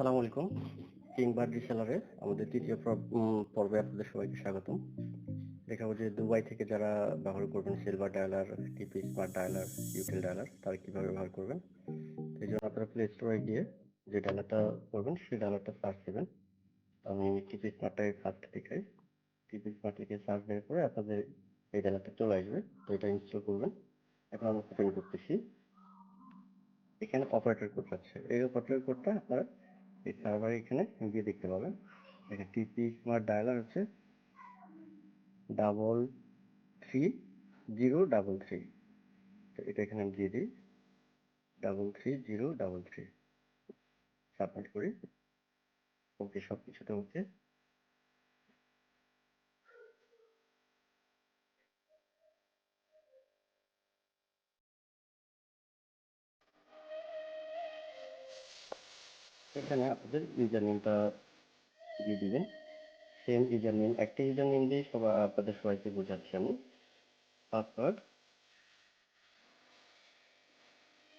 আসসালামু আলাইকুম। কিংবার রিসেলারে আমাদের তৃতীয় পর্বে আপনাদের সবাইকে স্বাগতম। দেখাবো যে দুবাই থেকে যারা ব্যবহার করবেন silver dialer TP smart dialer Utel dialer তারা কীভাবে ব্যবহার করবেন? এই জন্য আপনারা প্লে স্টোরে গিয়ে যে ডায়ালারটা করবেন, সেই ডায়ালারটা সার্চ দেবেন। আমি টিপি স্মার্টটাকে কাজটা দেখাই। টিপি স্মার্ট লিখে সার্চ বের করে আপনাদের এই ডায়ালারটা চলে আসবে। তো এটা ইনস্টল করবেন। এখন আমরা ওপেন করতেছি। এখানে অপারেটর কোড আছে। এই অপারেটর কোডটা আপনারা এই সার্ভারে এখানে গিয়ে দেখতে পাবেন। এখানে টিপি স্মার্ট ডায়ালার হচ্ছে double three zero double three তো এটা এখানে আমি দিয়ে দিই। Double three zero double three submit করি। ওকে সব কিছুতে ওকে এখানে আপনাদের ইউজার নেমটা দিয়ে দিবেন। সেম ইউজার নেম একটা ইউজার নেম দিয়ে সবাই আপনাদের সবাইকে বোঝাচ্ছি আমি। পাসওয়ার্ড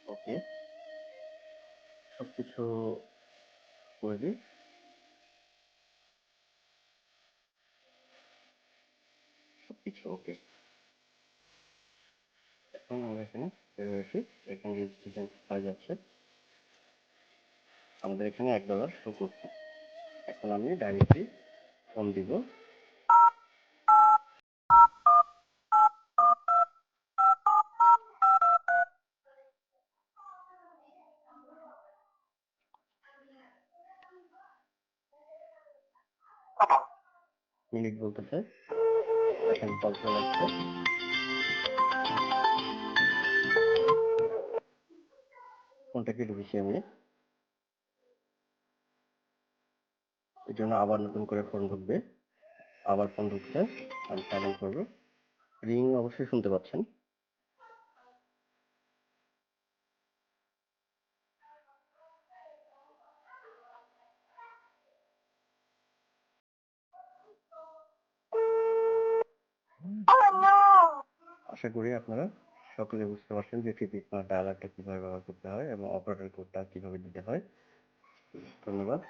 ওকে সব কিছু করে দিই। সব কিছু ওকে এখন আমরা এখানে এখানে রেজিস্ট্রেশন হয়ে যাচ্ছে আমাদের এখানে এক ডলার শো করছে এখন আমি ডাইরেক্টলি ফোন দিব। মিনিট বলতেছে এখানে কল চলে আসছে ফোনটা কেটে দিচ্ছি আমি? এই জন্য আবার নতুন করে ফোন ঢুকবে। আবার ফোন ঢুকছে, আমি সাইলেন্ট করব। রিং অবশ্যই শুনতে পাচ্ছেন। আশা করি আপনারা সকলে বুঝতে পারছেন যে টিপি ডায়ালারটা কীভাবে ব্যবহার করতে হয় এবং অপারেটর কোডটা কীভাবে দিতে হয়। ধন্যবাদ।